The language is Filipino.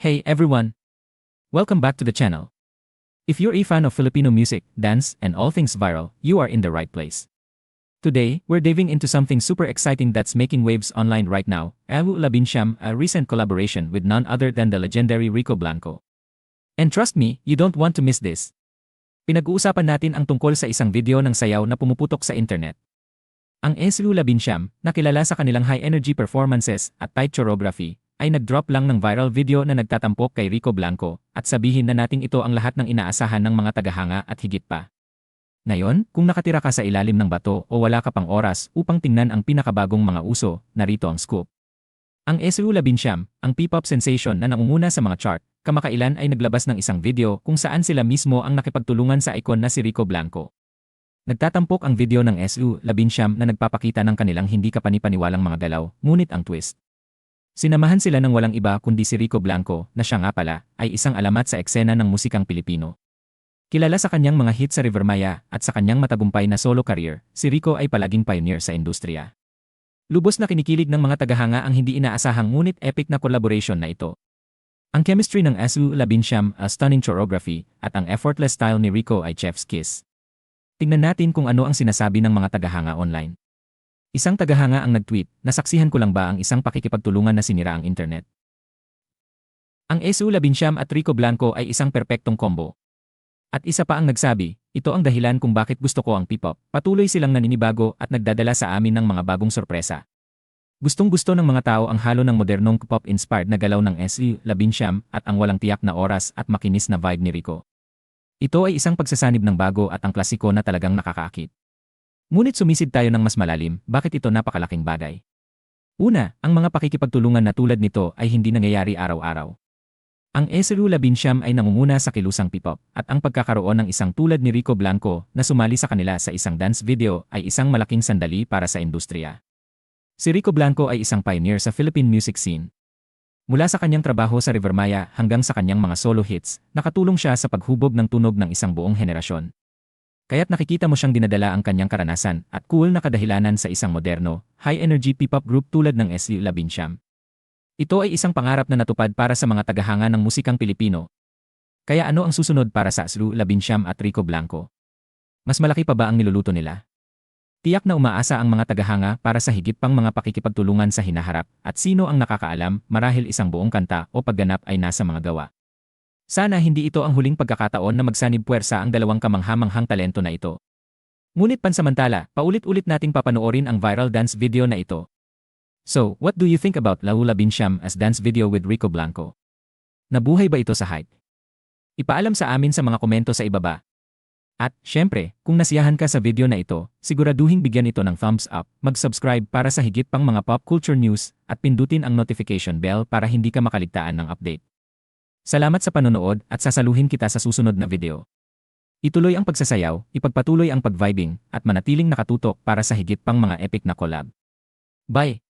Hey everyone! Welcome back to the channel. If you're a fan of Filipino music, dance, and all things viral, you are in the right place. Today, we're diving into something super exciting that's making waves online right now, Awu Labinsyam, a recent collaboration with none other than the legendary Rico Blanco. And trust me, you don't want to miss this. Pinag-uusapan natin ang tungkol sa isang video ng sayaw na pumuputok sa internet. Ang SU Labinsyam, na kilala sa kanilang high-energy performances at tight choreography, ay nag-drop lang ng viral video na nagtatampok kay Rico Blanco at sabihin na nating ito ang lahat ng inaasahan ng mga tagahanga at higit pa. Ngayon, kung nakatira ka sa ilalim ng bato o wala ka pang oras upang tingnan ang pinakabagong mga uso, narito ang scoop. Ang SU Labinsyam, ang P-pop sensation na nangunguna sa mga chart, kamakailan ay naglabas ng isang video kung saan sila mismo ang nakipagtulungan sa icon na si Rico Blanco. Nagtatampok ang video ng SU Labinsyam na nagpapakita ng kanilang hindi kapanipaniwalang mga galaw, ngunit ang twist. Sinamahan sila ng walang iba kundi si Rico Blanco na siya nga pala ay isang alamat sa eksena ng musikang Pilipino. Kilala sa kanyang mga hit sa River Maya at sa kanyang matagumpay na solo career, si Rico ay palaging pioneer sa industriya. Lubos na kinikilig ng mga tagahanga ang hindi inaasahang ngunit epic na collaboration na ito. Ang chemistry ng Asu Labinsyam, a stunning choreography, at ang effortless style ni Rico ay chef's kiss. Tingnan natin kung ano ang sinasabi ng mga tagahanga online. Isang tagahanga ang nag-tweet, nasaksihan ko lang ba ang isang pakikipagtulungan na sinira ang internet? Ang Esu Labinsyam at Rico Blanco ay isang perpektong combo. At isa pa ang nagsabi, ito ang dahilan kung bakit gusto ko ang P-pop. Patuloy silang naninibago at nagdadala sa amin ng mga bagong sorpresa. Gustong gusto ng mga tao ang halo ng modernong pop-inspired na galaw ng SE, Labinsyam at ang walang tiyak na oras at makinis na vibe ni Rico. Ito ay isang pagsasanib ng bago at ang klasiko na talagang nakakaakit. Ngunit sumisid tayo ng mas malalim, bakit ito napakalaking bagay? Una, ang mga pakikipagtulungan na tulad nito ay hindi nangyayari araw-araw. Ang Eseru Labinsyam ay nangunguna sa kilusang P-pop at ang pagkakaroon ng isang tulad ni Rico Blanco na sumali sa kanila sa isang dance video ay isang malaking sandali para sa industriya. Si Rico Blanco ay isang pioneer sa Philippine music scene. Mula sa kanyang trabaho sa River Maya hanggang sa kanyang mga solo hits, nakatulong siya sa paghubog ng tunog ng isang buong henerasyon. Kaya't nakikita mo siyang dinadala ang kanyang karanasan at cool na kadahilanan sa isang moderno, high-energy P-pop group tulad ng SU Labinsyam. Ito ay isang pangarap na natupad para sa mga tagahanga ng musikang Pilipino. Kaya ano ang susunod para sa SU Labinsyam at Rico Blanco? Mas malaki pa ba ang niluluto nila? Tiyak na umaasa ang mga tagahanga para sa higit pang mga pakikipagtulungan sa hinaharap at sino ang nakakaalam marahil isang buong kanta o pagganap ay nasa mga gawa. Sana hindi ito ang huling pagkakataon na magsanib puwersa ang dalawang kamanghamanghang talento na ito. Ngunit pansamantala, paulit-ulit nating papanoorin ang viral dance video na ito. So, what do you think about Laula Binsham as dance video with Rico Blanco? Nabuhay ba ito sa hype? Ipaalam sa amin sa mga komento sa ibaba. At, syempre, kung nasiyahan ka sa video na ito, siguraduhin bigyan ito ng thumbs up, mag-subscribe para sa higit pang mga pop culture news, at pindutin ang notification bell para hindi ka makaligtaan ng update. Salamat sa panonood at sasaluhin kita sa susunod na video. Ituloy ang pagsasayaw, ipagpatuloy ang pag-vibing, at manatiling nakatutok para sa higit pang mga epic na collab. Bye!